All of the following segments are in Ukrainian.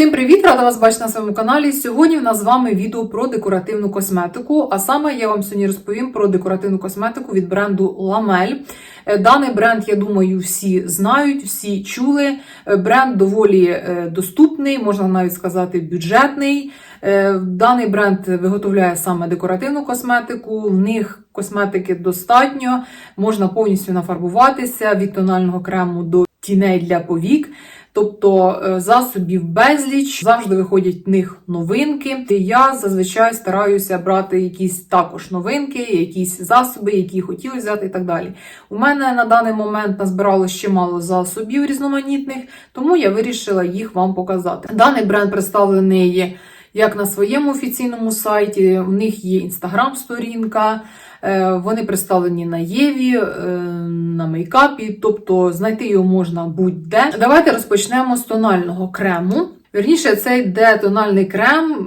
Всім привіт! Рада вас бачити на своєму каналі. Сьогодні в нас з вами відео про декоративну косметику. А саме я вам сьогодні розповім про декоративну косметику від бренду. Е, Даний бренд, я думаю, всі знають, всі чули. Е, Бренд доволі е, доступний, можна навіть сказати, бюджетний. Е, Даний бренд виготовляє саме декоративну косметику. В них косметики достатньо, можна повністю нафарбуватися від тонального крему до тіней для повік. Тобто е, засобів безліч, завжди виходять в них новинки. І я зазвичай стараюся брати якісь також новинки, якісь засоби, які хотіли взяти і так далі. У мене на даний момент назбирало ще мало засобів різноманітних, тому я вирішила їх вам показати. Даний бренд представлений як на своєму офіційному сайті, у них є інстаграм-сторінка. Е, Вони представлені на Єві, е, на мейкапі, тобто знайти його можна будь-де. Давайте розпочнемо з тонального крему. Вірніше, це йде тональний крем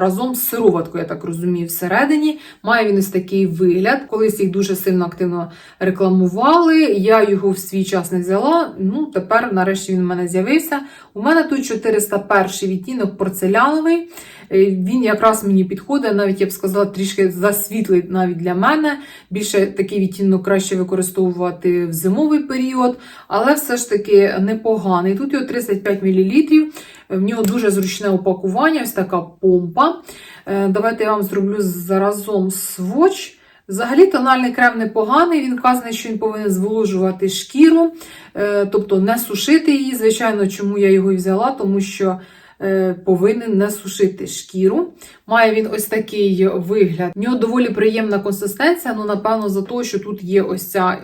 разом з сироваткою, я так розумію, всередині. Має він ось такий вигляд. Колись їх дуже сильно активно рекламували. Я його в свій час не взяла. Ну, тепер, нарешті, він в мене з'явився. У мене тут 401 відтінок порцеляновий. Е, Він якраз мені підходить, навіть я б сказала, трішки засвітлий навіть для мене. Більше такий відтінок краще використовувати в зимовий період, але все ж таки непоганий. Тут його 35 мл. В нього дуже зручне упакування, ось така помпа. Е, Давайте я вам зроблю заразом сводч. Взагалі тональний крем непоганий, він вказаний, що він повинен зволожувати шкіру, е, тобто не сушити її. Звичайно, чому я його і взяла, тому що е, повинен не сушити шкіру. Має він ось такий вигляд. В нього доволі приємна консистенція, ну, напевно, за те, що тут є ось ця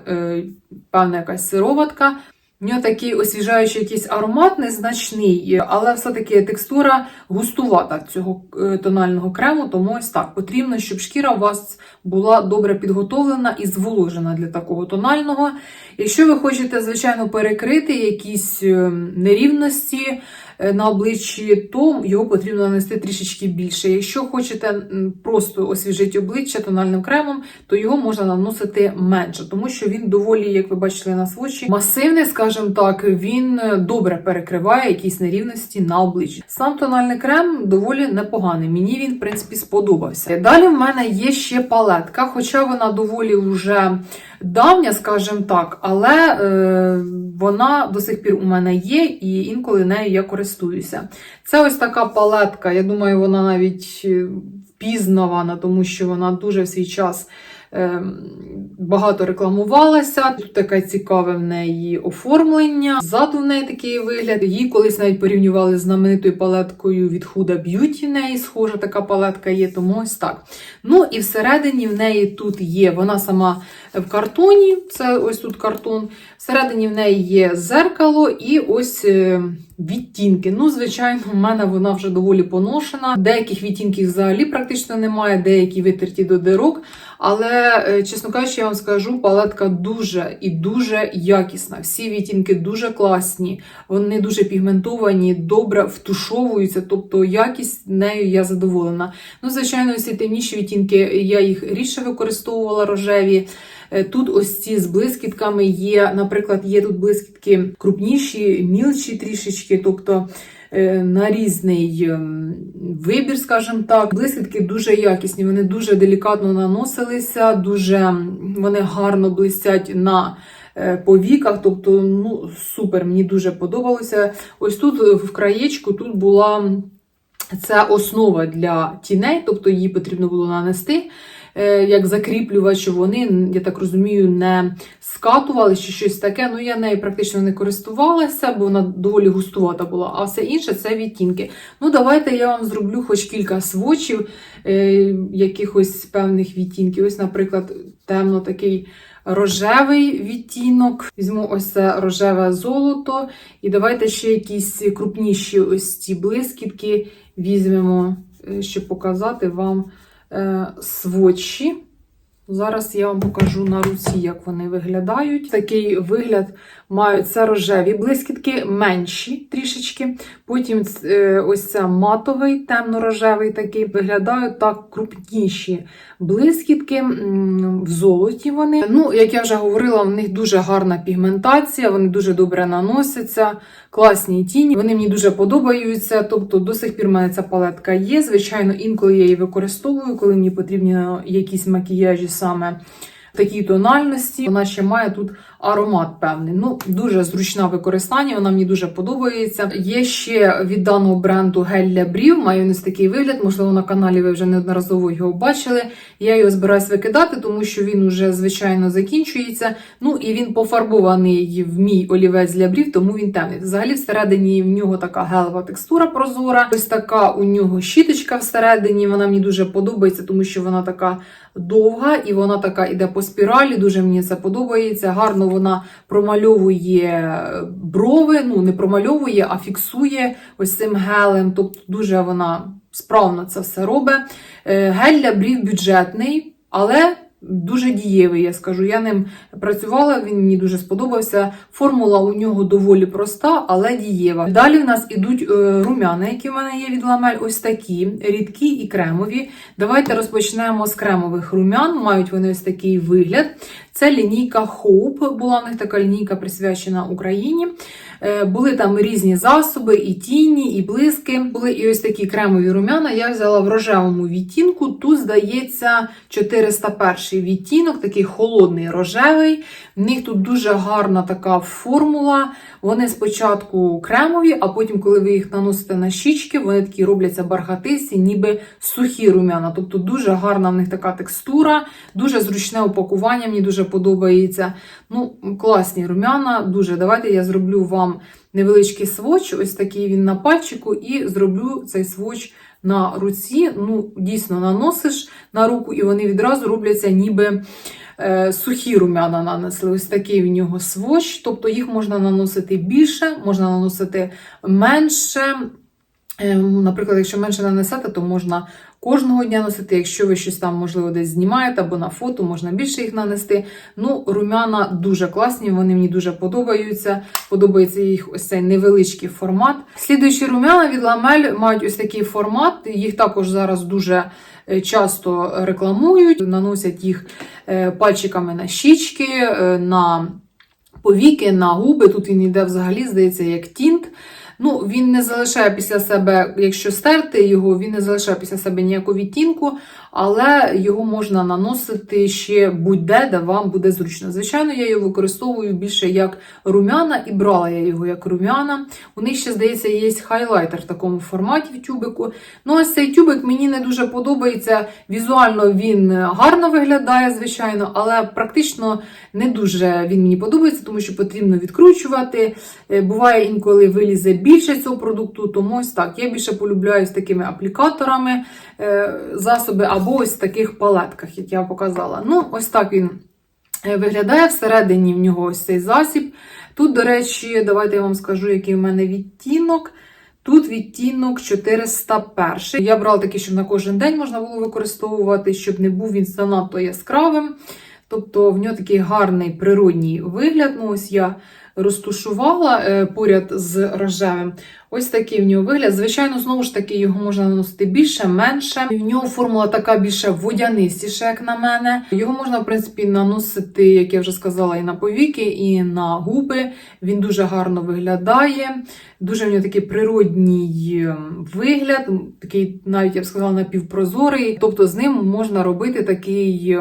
певна якась сироватка. У нього такий освіжаючий якийсь аромат незначний, але все-таки текстура густувата цього е, тонального крему, тому ось так. Потрібно, щоб шкіра у вас була добре підготовлена і зволожена для такого тонального. Якщо ви хочете, звичайно, перекрити якісь е, нерівності е, на обличчі, то його потрібно нанести трішечки більше. Якщо хочете просто освіжити обличчя тональним кремом, то його можна наносити менше, тому що він доволі, як ви бачили на свочі, масивний, скажімо так, він е, добре перекриває якісь нерівності на обличчі. Сам тональний крем доволі непоганий. Мені він, в принципі, сподобався. Далі в мене є ще палетка, хоча вона доволі вже давня, скажімо так, але е, вона до сих пір у мене є, і інколи нею я користуюся. Це ось така палетка. Я думаю, вона навіть е, впізнавана, тому що вона дуже в свій час. е, Багато рекламувалася. Тут таке цікаве в неї оформлення. Ззаду в неї такий вигляд. Її колись навіть порівнювали з знаменитою палеткою від Huda Beauty. В неї схожа така палетка є, тому ось так. Ну і всередині в неї тут є вона сама в картоні. Це ось тут картон. Всередині в неї є зеркало і ось е, відтінки. Ну, звичайно, в мене вона вже доволі поношена. Деяких відтінків взагалі практично немає, деякі витерті до дирок. Але, е, чесно кажучи, я вам скажу, палетка дуже і дуже якісна. Всі відтінки дуже класні, вони дуже пігментовані, добре втушовуються, тобто якість нею я задоволена. Ну, звичайно, всі темніші відтінки я їх рідше використовувала рожеві. Е, Тут ось ці з блискітками є, наприклад, є тут блискітки крупніші, мілші трішечки, тобто е, на різний ем, вибір, скажімо так. Блискітки дуже якісні, вони дуже делікатно наносилися, дуже вони гарно блистять на е, повіках, тобто ну, супер, мені дуже подобалося. Ось тут в краєчку тут була це основа для тіней, тобто її потрібно було нанести як закріплювач, вони, я так розумію, не скатували чи щось таке. Ну, я нею практично не користувалася, бо вона доволі густувата була, а все інше це відтінки. Ну, давайте я вам зроблю хоч кілька свочів е, якихось певних відтінків. Ось, наприклад, темно такий. Рожевий відтінок, візьму ось це рожеве золото, і давайте ще якісь крупніші ось ці блискітки візьмемо, е, щоб показати вам е, сводчі. Зараз я вам покажу на руці, як вони виглядають. Такий вигляд мають це рожеві блискітки, менші трішечки. Потім е, ось це матовий, темно-рожевий такий. Виглядають так крупніші блискітки в золоті вони. Ну, як я вже говорила, в них дуже гарна пігментація, вони дуже добре наносяться. класні тіні. Вони мені дуже подобаються. Тобто до сих пір в мене ця палетка є. Звичайно, інколи я її використовую, коли мені потрібні якісь макіяжі саме такій тональності. Вона ще має тут аромат певний. Ну, дуже зручна в використанні, вона мені дуже подобається. Є ще від даного бренду гель для брів. Має він такий вигляд. Можливо, на каналі ви вже неодноразово його бачили. Я його збираюсь викидати, тому що він уже звичайно закінчується. Ну і він пофарбований в мій олівець для брів, тому він темний. Взагалі, всередині в нього така гелева текстура прозора. Ось така у нього щіточка всередині. Вона мені дуже подобається, тому що вона така довга і вона така іде по спіралі. Дуже мені це подобається. Гарно вона промальовує брови. Ну не промальовує, а фіксує ось цим гелем. Тобто дуже вона справно це все робить. Е, Гель для брів бюджетний, але. Дуже дієвий, я скажу. Я ним працювала, він мені дуже сподобався. Формула у нього доволі проста, але дієва. Далі в нас ідуть е, румяна, які в мене є від ламель, ось такі, рідкі і кремові. Давайте розпочнемо з кремових румян. Мають вони ось такий вигляд. Це лінійка Hope, була в них така лінійка присвячена Україні. Е, Були там різні засоби, і тіні, і блиски. Були і ось такі кремові румяна. Я взяла в рожевому відтінку. Тут, здається, 401 відтінок, такий холодний рожевий. В них тут дуже гарна така формула. Вони спочатку кремові, а потім, коли ви їх наносите на щічки, вони такі робляться бархатисті, ніби сухі румяна. Тобто дуже гарна в них така текстура, дуже зручне упакування, мені дуже подобається. Ну, класні румяна, дуже. Давайте я зроблю вам невеличкий сводч, ось такий він на пальчику, і зроблю цей сводч на руці. Ну, дійсно, наносиш на руку, і вони відразу робляться ніби. е, Сухі румяна нанесли, ось такий в нього свощ. тобто їх можна наносити більше, можна наносити менше. Е, Наприклад, якщо менше нанесете, то можна кожного дня носити. Якщо ви щось там, можливо, десь знімаєте або на фото, можна більше їх нанести. Ну, румяна дуже класні, вони мені дуже подобаються. Подобається їх ось цей невеличкий формат. Слідуючі румяна від Ламель мають ось такий формат. Їх також зараз дуже е, часто рекламують, наносять їх е, пальчиками на щічки, е, на повіки, на губи. Тут він йде взагалі, здається, як тінт. Ну, він не залишає після себе, якщо стерти його, він не залишає після себе ніяку відтінку, але його можна наносити ще будь-де, де вам буде зручно. Звичайно, я його використовую більше як румяна, і брала я його як румяна. У них ще, здається, є хайлайтер в такому форматі в тюбику. Ну, ось цей тюбик мені не дуже подобається. Візуально він гарно виглядає, звичайно, але практично не дуже він мені подобається, тому що потрібно відкручувати. Е, Буває інколи вилізе більше цього продукту, тому ось так. Я більше полюбляю з такими аплікаторами е, засоби або ось в таких палетках, як я показала. Ну, ось так він е, виглядає. Всередині в нього ось цей засіб. Тут, до речі, давайте я вам скажу, який в мене відтінок. Тут відтінок 401. Я брала такий, щоб на кожен день можна було використовувати, щоб не був він занадто яскравим. Тобто в нього такий гарний природній вигляд. Ну, ось я розтушувала е, поряд з рожевим. Ось такий в нього вигляд. Звичайно, знову ж таки, його можна наносити більше, менше. В нього формула така більше водянистіша, як на мене. Його можна, в принципі, наносити, як я вже сказала, і на повіки, і на губи. Він дуже гарно виглядає. Дуже в нього такий природній ем, вигляд, такий, навіть я б сказала, напівпрозорий. Тобто з ним можна робити такий.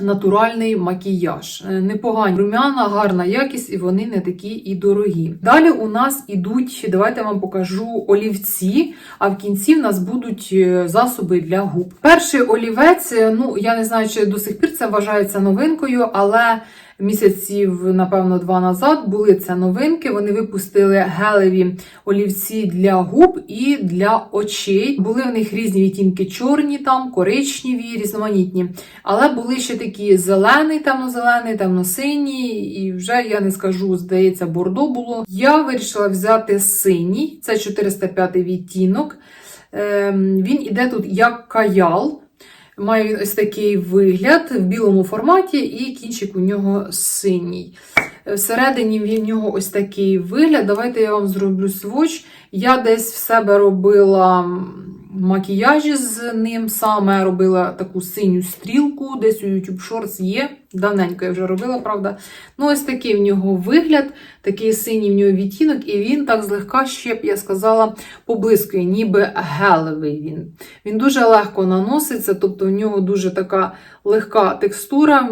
Натуральний макіяж. Е, Непогані румяна, гарна якість, і вони не такі і дорогі. Далі у нас ідуть, давайте я вам покажу олівці, а в кінці в нас будуть е, засоби для губ. Перший олівець, е, ну я не знаю, чи до сих пір це вважається новинкою, але місяців, напевно, два назад були це новинки. Вони випустили гелеві олівці для губ і для очей. Були в них різні відтінки чорні, там, коричневі, різноманітні. Але були ще такі зелений, темно-зелений, темно-синій, і вже я не скажу, здається, бордо було. Я вирішила взяти синій, це 405 відтінок. Ем, Він іде тут як каял. Має ось такий вигляд в білому форматі, і кінчик у нього синій. Всередині в нього ось такий вигляд. Давайте я вам зроблю сводч. Я десь в себе робила макіяжі з ним саме робила таку синю стрілку, десь у YouTube Shorts є. Давненько я вже робила, правда. Ну, ось такий в нього вигляд, такий синій в нього відтінок, і він так злегка ще б, я сказала, поблискує, ніби гелевий він. Він дуже легко наноситься, тобто в нього дуже така легка текстура,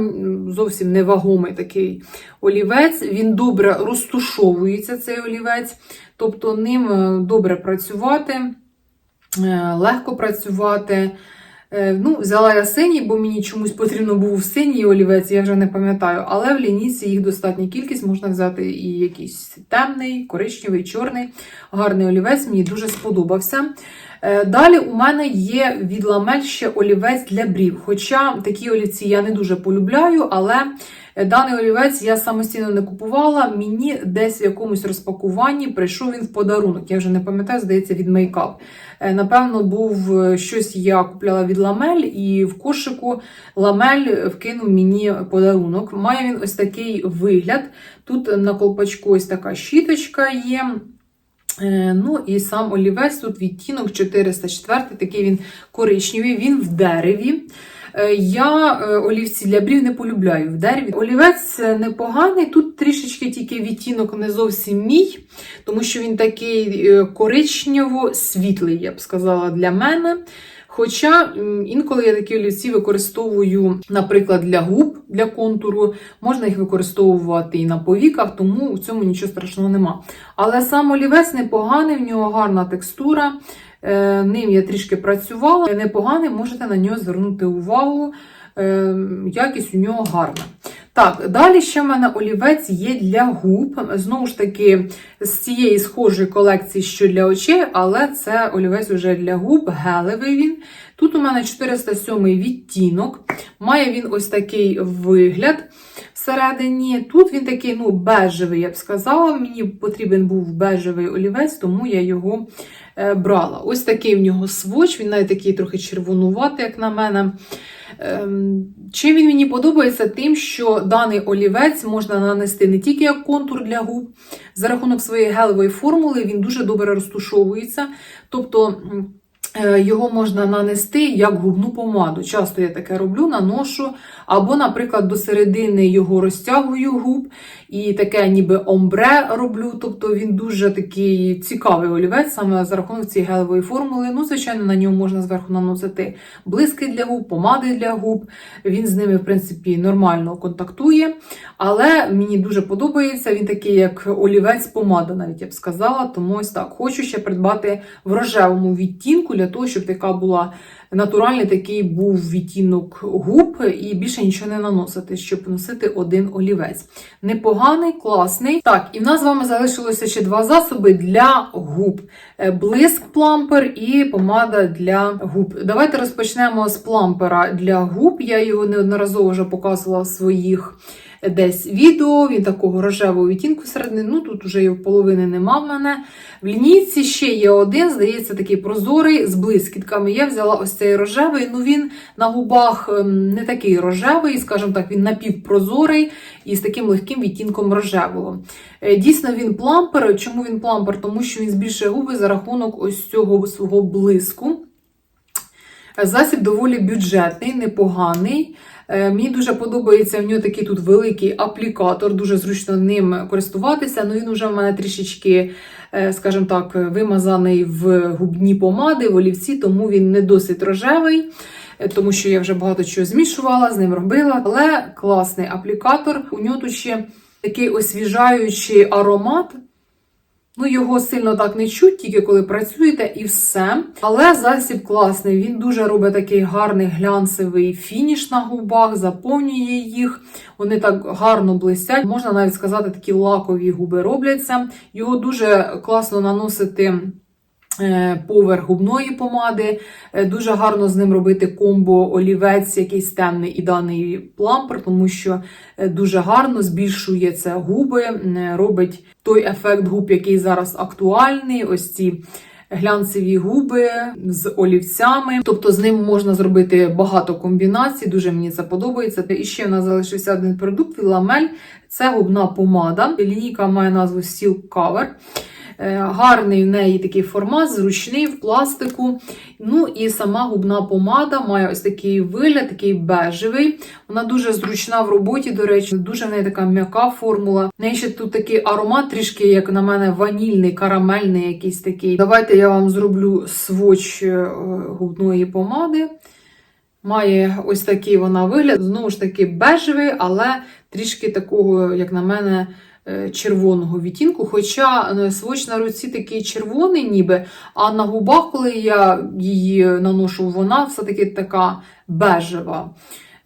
зовсім невагомий такий олівець. Він добре розтушовується, цей олівець, тобто ним е, добре працювати, е, легко працювати. Е, Ну, взяла я синій, бо мені чомусь потрібно був синій олівець, я вже не пам'ятаю. Але в лінійці їх достатня кількість, можна взяти і якийсь темний, коричневий, чорний. Гарний олівець, мені дуже сподобався. Е, Далі у мене є від ламель ще олівець для брів. Хоча такі олівці я не дуже полюбляю, але даний олівець я самостійно не купувала. Мені десь в якомусь розпакуванні прийшов він в подарунок. Я вже не пам'ятаю, здається, від мейкап. Е, Напевно, був е, щось я купляла від ламель, і в кошику ламель вкинув мені подарунок. Має він ось такий вигляд. Тут на колпачку ось така щіточка є. Е, Ну і сам олівець, тут відтінок 404, такий він коричневий, він в дереві. Е, Я е, олівці для брів не полюбляю в дереві. Олівець е, непоганий, тут трішечки тільки відтінок не зовсім мій, тому що він такий коричнево-світлий, я б сказала, для мене. Хоча інколи я такі олівці використовую, наприклад, для губ, для контуру, можна їх використовувати і на повіках, тому у цьому нічого страшного нема. Але сам олівець непоганий, в нього гарна текстура. Е, Ним я трішки працювала. Непоганий, можете на нього звернути увагу. Е, Якість у нього гарна. Так, далі ще в мене олівець є для губ. Знову ж таки, з цієї схожої колекції, що для очей, але це олівець уже для губ, гелевий він. Тут у мене 407 відтінок. Має він ось такий вигляд всередині. Тут він такий, ну, бежевий, я б сказала. Мені потрібен був бежевий олівець, тому я його е, брала. Ось такий в нього сводч, він навіть такий трохи червонуватий, як на мене. Ем, Чим він мені подобається? Тим, що даний олівець можна нанести не тільки як контур для губ, за рахунок своєї гелевої формули він дуже добре розтушовується. Тобто його можна нанести як губну помаду. Часто я таке роблю, наношу, або, наприклад, до середини його розтягую губ і таке ніби омбре роблю. Тобто він дуже такий цікавий олівець, саме за рахунок цієї гелевої формули. Ну, звичайно, на ньому можна зверху наносити блиски для губ, помади для губ. Він з ними, в принципі, нормально контактує. Але мені дуже подобається. Він такий, як олівець-помада, навіть я б сказала. Тому ось так. Хочу ще придбати в рожевому відтінку для того, щоб така була натуральний такий був відтінок губ і більше нічого не наносити, щоб носити один олівець. Непоганий, класний. Так, і в нас з вами залишилося ще два засоби для губ: Е, блиск плампер і помада для губ. Давайте розпочнемо з плампера для губ. Я його неодноразово вже показувала в своїх десь відео. Він такого рожевого відтінку всередині. Ну тут вже його половини нема в мене. В лінійці ще є один, здається, такий прозорий з блискітками. Я взяла ось цей рожевий. Ну він на губах ем, не такий рожевий, скажімо так, він напівпрозорий і з таким легким відтінком рожевого. Е, Дійсно, він плампер. Чому він плампер? Тому що він збільшує губи за рахунок ось цього свого блиску. Засіб доволі бюджетний, непоганий. Е, Мені дуже подобається в нього такий тут великий аплікатор, дуже зручно ним користуватися. Ну він вже в мене трішечки, е, скажімо так, вимазаний в губні помади, в олівці, тому він не досить рожевий, е, тому що я вже багато чого змішувала, з ним робила. Але класний аплікатор. У нього тут ще такий освіжаючий аромат. Ну, його сильно так не чуть, тільки коли працюєте, і все. Але засіб класний. Він дуже робить такий гарний глянцевий фініш на губах, заповнює їх. Вони так гарно блистять. Можна навіть сказати, такі лакові губи робляться. Його дуже класно наносити. Е, Поверх губної помади. Е, Дуже гарно з ним робити комбо олівець, якийсь темний і даний плампер, тому що е, дуже гарно збільшує це губи, робить той ефект губ, який зараз актуальний. Ось ці глянцеві губи з олівцями. Тобто з ним можна зробити багато комбінацій. Дуже мені це подобається. І ще в нас залишився один продукт ламель. Це губна помада. Лінійка має назву Steel Cover. Е, Гарний в неї такий формат, зручний в пластику. Ну і сама губна помада має ось такий вигляд, такий бежевий. Вона дуже зручна в роботі, до речі, дуже в неї така м'яка формула. В неї ще тут такий аромат, трішки, як на мене, ванільний, карамельний якийсь такий. Давайте я вам зроблю своч е, губної помади. Має ось такий вона вигляд. Знову ж таки, бежевий, але трішки такого, як на мене, червоного відтінку. Хоча е, своч на руці такий червоний, ніби, а на губах, коли я її наношу, вона все-таки така бежева.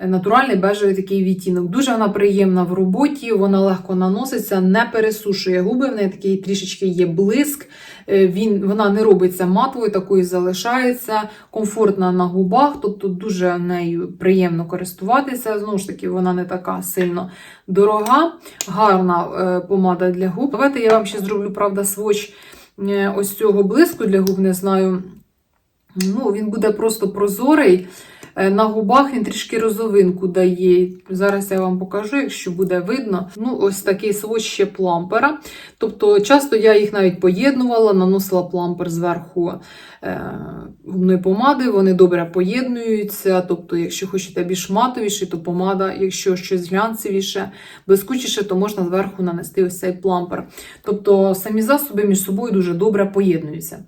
Натуральний бежевий такий відтінок. Дуже вона приємна в роботі, вона легко наноситься, не пересушує губи, в неї такий трішечки є блиск. Е, Він, вона не робиться матовою, такою залишається, комфортна на губах, тобто дуже нею приємно користуватися. Знову ж таки, вона не така сильно дорога, гарна е, помада для губ. Давайте я вам ще зроблю, правда, своч е, ось цього блиску для губ, не знаю. Ну, він буде просто прозорий. Е, На губах він трішки розовинку дає. Зараз я вам покажу, якщо буде видно. Ну, ось такий своч ще плампера. Тобто, часто я їх навіть поєднувала, наносила плампер зверху е, губної помади. Вони добре поєднуються. Тобто, якщо хочете більш матовіше, то помада, якщо щось глянцевіше, блискучіше, то можна зверху нанести ось цей плампер. Тобто, самі засоби між собою дуже добре поєднуються.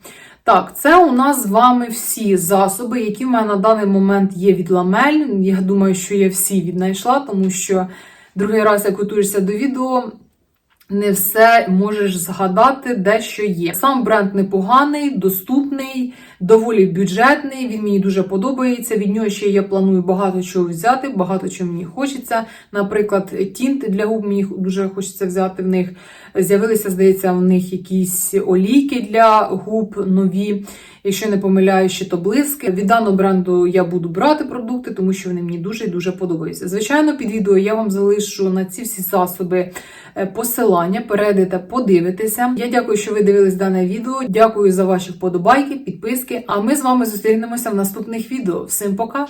Так, це у нас з вами всі засоби, які в мене на даний момент є від ламель. Я думаю, що я всі віднайшла, тому що другий раз, як готуєшся до відео, не все можеш згадати, де що є. Сам бренд непоганий, доступний, доволі бюджетний. Він мені дуже подобається. Від нього ще я планую багато чого взяти, багато чого мені хочеться. Наприклад, тінти для губ мені дуже хочеться взяти в них. З'явилися, здається, в них якісь олійки для губ нові. Якщо не помиляюсь, ще то блиски. Від даного бренду я буду брати продукти, тому що вони мені дуже і дуже подобаються. Звичайно, під відео я вам залишу на ці всі засоби е, посилання. Перейдете, подивитеся. Я дякую, що ви дивились дане відео. Дякую за ваші вподобайки, підписки. А ми з вами зустрінемося в наступних відео. Всім пока!